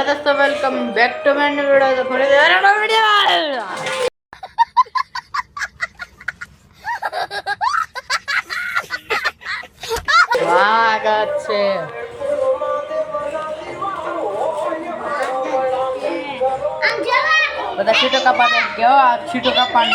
દોસ્તો welcome back to my new video તો ફરી અરે નો વિડિયો સ્વાગત છે બધા છીટો કાપાને કેવા છીટો કાપાને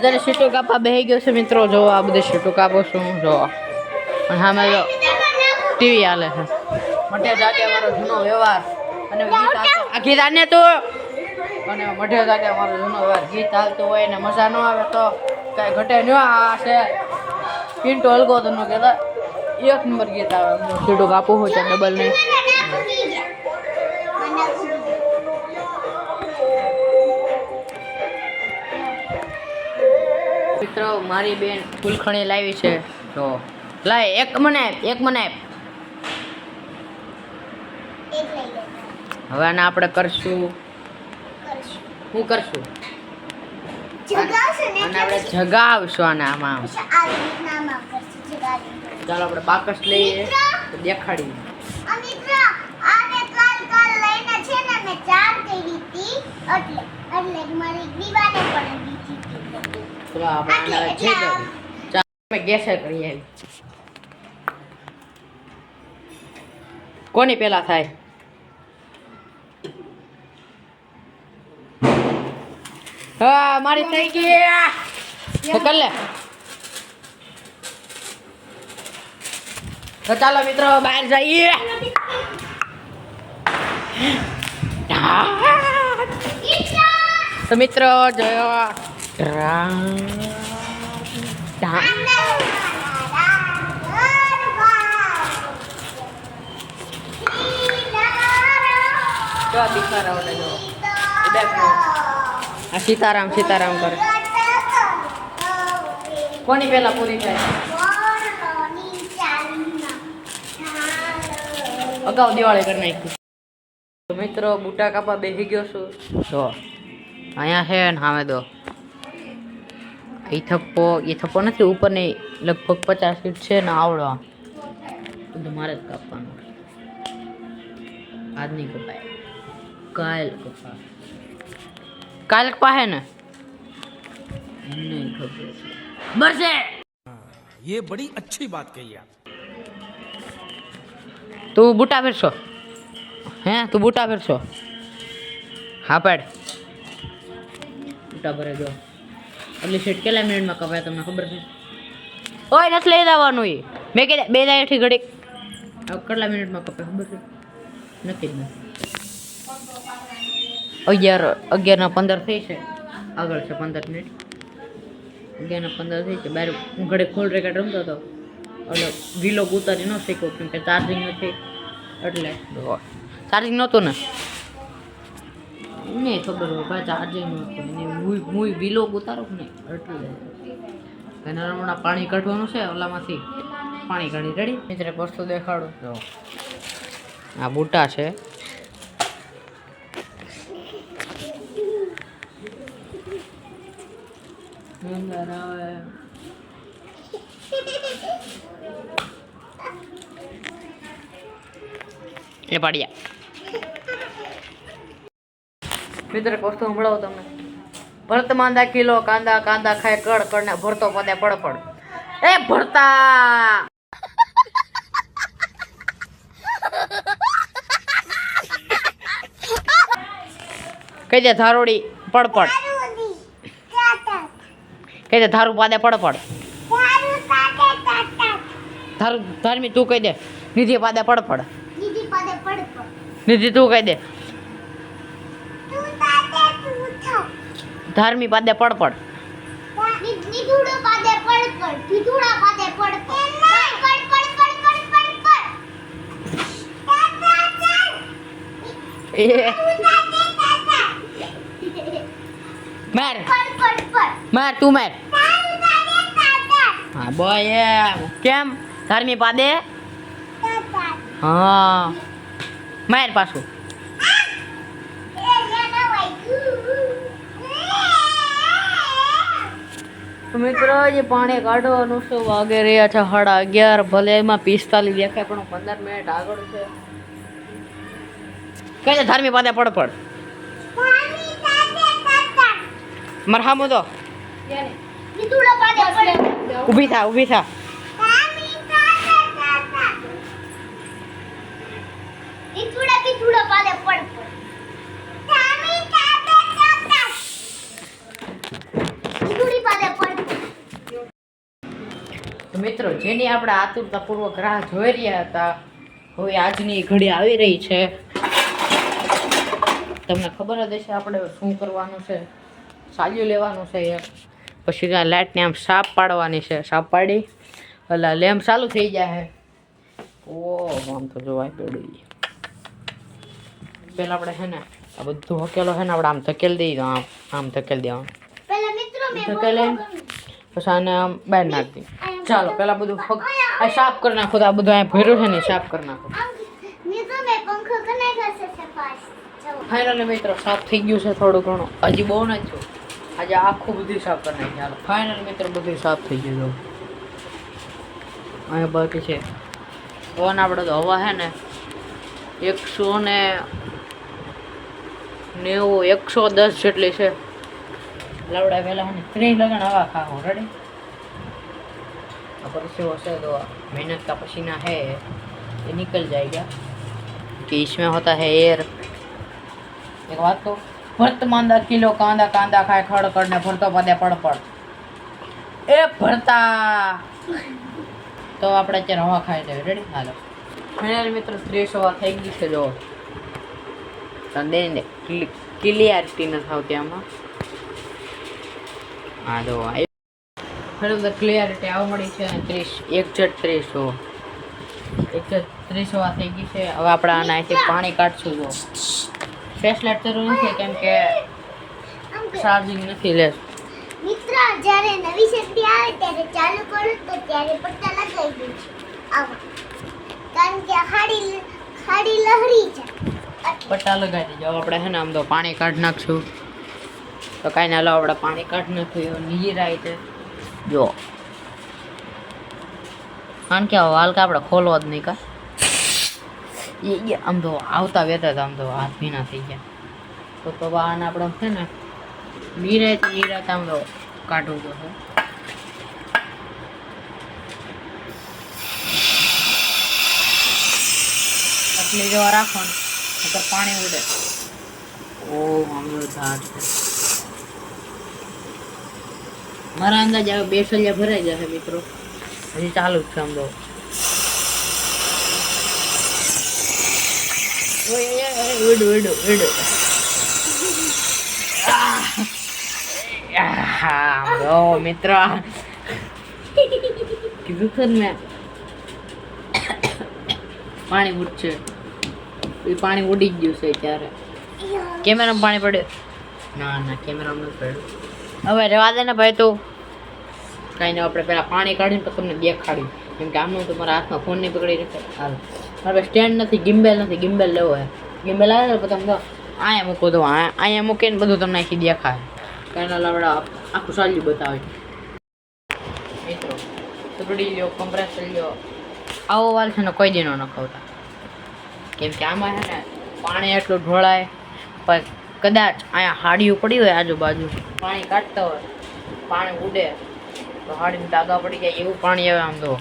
બધાને સીટો કાપા બેહી ગયો છે મિત્રો. જો આ બધી સીટો કાપો છું જો અને સામે જો ટીવી હાલે છે. મઠે જાગે અમારો જૂનો વ્યવહાર. અને આ ગીત આને તો અને મઠે જાગે અમારો જૂનો વ્યવહાર. ગીત હાલતું હોય ને મજા ન આવે તો કાંઈ ઘટે ન આ છે પિન્ટો હલકો તો કહેતા એક નંબર ગીત આવે. સીટો કાપવું હોય તો ડબલ નહીં. મિત્રો મારી બેન ફૂલખણી લાવી છે. તો લાય એક મને એક મને. હવે આને આપણે કરશું. શું કરશું? અને આપણે જગાવશું આને આમાં ચાલો આપણે બાકસ લઈએ. તો દેખાડીએ. ચલો આપણે આને હવે ચાલો અમે ગેસે કરીએ કોની પેલા થાય? હા મારી થઈ ગઈ. કર લે. તો ચાલો મિત્રો બહાર જઈએ. તો મિત્રો જોયો જો બિચારા ઓલે જો દેખો આ સીતારામ સીતારામ કરે કોની પેલા પૂરી થાય અગાઉ દિવાળી કરી નાખી તો મિત્રો બુટા કાપા બેસી ગયો છું જો અહીંયા છે ને સામે દો એ થપ્પો એ થપ્પો નથી ઉપરની લગભગ પચાસ ફીટ છે ને આવડો આમ. બધું મારે જ કાપવાનું આજ નહીં કપાય કાલ કપા કાલ કપાહે ને નહીં ખબર ખબર છે ये बड़ी अच्छी बात कही आप તું બુટા ફેરશો હે તું બુટા ફેરશો હા પાડ બુટા ભરે જો. એટલે સીટ કેટલા મિનિટમાં કપાય તમને ખબર છે? ઓય નથી લઈ જવાનું એ મેં કીધા બે દાયથી ઘડીક. કેટલા મિનિટમાં કપાય ખબર છે? નથી. અગિયાર અગિયારના પંદર થઈ છે. આગળ છે પંદર મિનિટ અગિયારના પંદર થઈ છે. બહાર હું ઘડે ખોલ રેકેટ રમતો હતો. એટલે વિલોગ ઉતારી ન શીખ્યો કેમ કે ચાર્જિંગ નથી. એટલે ચાર્જિંગ નહોતું ને? નહીં ખબર હોય ભાઈ ચાર્જિંગ નહોતું ને હું હું વિલો ઉતારો ને એટલે એને પાણી કાઢવાનું છે ઓલામાંથી પાણી કાઢી રેડી મિત્ર વસ્તુ દેખાડું. જો. આ બૂટા છે. અંદર આવે. એ પાડ્યા મિત્ર વસ્તુ સંભળાવો તમને. ભરત માંદા કિલો કાંદા કાંદા ખાય કડ કડ ને ભરતો પદે પડપડ એ ભરતા! કઈ દે ધારોડી પડપડ કઈ દે ધારું પાદે પડપડ ધારું ધાર્મી તું કહી દે નિધિ પાદે પડપડ નિધિ તું કહી દે ધાર્મી પાદે પડપડ નિધુડો પાદે પડ પડ નિધુડા પાદે પડ પડ પડ પડ પડ પડ પડ એ. માર. માર તું માર. હા બોય કેમ? ધાર્મી પાદે? હા. માર પાછું એ લેના તો મિત્રો જે પાણી કાઢવાનું શું વાગે રહ્યા છે સાડા અગિયાર. ભલે એમાં પિસ્તાલીસ દેખાય, પણ પંદર મિનિટ આગળ છે. કઈ છે, ધાર્મિક પાસે પડ પડ? મરહામો તો. પાદે ઊભી થા ઊભી થા. પાદે પડ પડ પાણી તાતે તાતા કીધુડી પાદે પડ પડ તો મિત્રો જેની આપણે આતુરતાપૂર્વક રાહ જોઈ રહ્યા હતા હવે આજની ઘડી આવી રહી છે. તમને ખબર જ હશે આપણે શું કરવાનું છે સાલ્યું લેવાનું છે એ પછી આ લાઇટને આમ સાપ પાડવાની છે સાપ પાડી. એટલે લેમ્પ ચાલુ થઈ જાય ઓ આમ તો જોવાય પડ્યું પેલા આપણે છે ને આ બધું હકેલો છે ને આપણે આમ ધકેલ દઈ દો આમ આમ ધકેલ દેવાનું. ધકેલે પછી આને આમ બહાર નાખી ચાલો, પેલા બધું આ સાફ કરી નાખો આ બધું અહીંયા ભર્યું છે ને સાફ કરી નાખો. ફાઇનલી મિત્રો, સાફ થઈ ગયું છે થોડું ઘણું. હજી બહુ નથી છું આજે આખું બધું સાફ કરી નાખી ચાલો ફાઇનલી મિત્રો બધું સાફ થઈ ગયું અહીંયા બાકી છે. પવન આપણે તો હવા છે ને, એકસો ને નેવું, એકસો દસ જેટલી છે. લવડા પહેલાં ત્રીસ લગન હવા ખાવો રેડી परसेवो से तो मेहनत का पसीना है ये निकल जाएगा कि इसमें होता है एयर एक बात तो भरत मांदा किलो कांदा कांदा खाए खड़ करने भरतो पदे पड़ पड़ એ ભરતા તો આપણે અત્યારે હવા ખાઈ લેવી રેડી હાલો ફાઇનલ મિત્રો ત્રીસ હવા થઈ ગઈ છે જો દે ને ક્લિયરિટી નથી આવતી આમાં હા જો ફરી બધા ક્લિયરિટી આવ મળી છે. ત્રીસ એકજેટ ત્રીસ હો. એકજેટ ત્રીસ હવા થઈ ગઈ છે. હવે આપણે આના અહીંથી પાણી કાઢશું જો. ફેસલેટ જરૂર નથી કેમ કે ચાર્જિંગ નથી લે. મિત્રો જ્યારે નવી શક્તિ આવે ત્યારે ચાલુ કરો તો ત્યારે પટ્ટા લગાવી દઉં આવો. કારણ કે ખાડી ખાડી લહરી છે. પટ્ટા લગાવી દેજો. આપણે છે ને આમ તો પાણી કાઢ નાખશું. તો કાંઈ ના લો આપણે પાણી કાઢ નાખ્યું. નીજી રીતે જો. કારણ કે વાલકા આપણે ખોલવો જ નહીં કા. એ આમ તો આવતા વેતા આમ તો હાથ ભીના થઈ ગયા. તો તો વાહન આપણે છે ને નિરાત નિરાત આમ તો કાઢવું જોશે આટલી જો રાખો ને તો પાણી ઉડે. ઓ આમ તો ઝાડ છે. મારા અંદાજે હવે બે સલિયા ભરાઈ જશે મિત્રો. હજી ચાલુ જ છે આમ તો. ઓય, ઓય, ઓય, ઉડ ઉડ ઉડ. આહ. આહ, જો મિત્ર. કીધું છે ને મેં? પાણી ઉડશે. એ પાણી ઉડી જ ગયું છે ત્યારે કેમેરામાં પાણી પડ્યું ના ના કેમેરામાં નથી પડ્યું. હવે રહેવા દે ને ભાઈ તું. કાંઈ નહીં આપણે પહેલાં પાણી કાઢીને પછી તમને દેખાડ્યું કેમ કે આમનું તો મારા હાથમાં ફોન નહીં પકડી રાખે હાલ. મારે સ્ટેન્ડ નથી ગિમ્બેલ નથી ગિમ્બેલ લેવો હે. ગિમ્બેલ આવે ને પછી તમે તો અહીંયા મૂકો તો અહીંયા મૂકીને બધું તમને અહીંથી દેખાય. કાંઈ લાવડા આખું સાલ્યું બતાવે. મિત્રો સુગડી લ્યો કમ્પ્રેસર લ્યો. આવો વાલ છે ને કોઈ દી ન ખવતા કેમ કે આમાં છે ને પાણી એટલું ઢોળાય, પણ કદાચ અહીંયા હાડીઓ પડી હોય આજુબાજુ. પાણી કાઢતા હોય, પાણી ઉડે. તો હાડીમાં ડાગા પડી જાય એવું પાણી આવે આમ તો.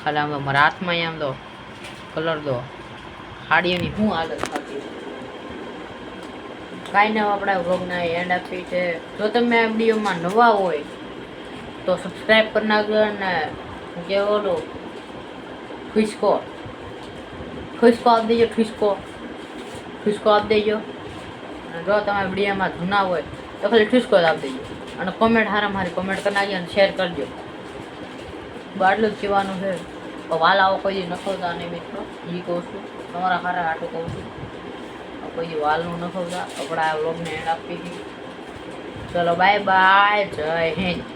ખાલી આમ તો મારા હાથમાં આમ તો કલર દો હાડીઓની શું હાલત થતી? કાંઈ ના આપણે વ્લોગના એન્ડ આપી છે. જો તમે આ વિડીયોમાં નવા હોય, તો સબસ્ક્રાઈબ કરી નાખજો અને જે ઓલું ખુશકો ખુશકો આપી દેજો ખુશકો ખુશકો આપી દેજો. જો તમે વિડીયોમાં જૂના હોય તો ખાલી ઠુસકો જ આપી દેજો અને કોમેન્ટ હારા મારી કોમેન્ટ કરી નાખજો અને શેર કરજો. બાટલું જ કહેવાનું છે. તો આવો કોઈ નખવતા નહીં મિત્રો. એ કહું છું. તમારા હારા હાટું કહું છું. કોઈ વાલનું નખવતા આપણે આ વ્લોગને એન્ડ આપી હતી ચલો બાય બાય જય હિન્દ.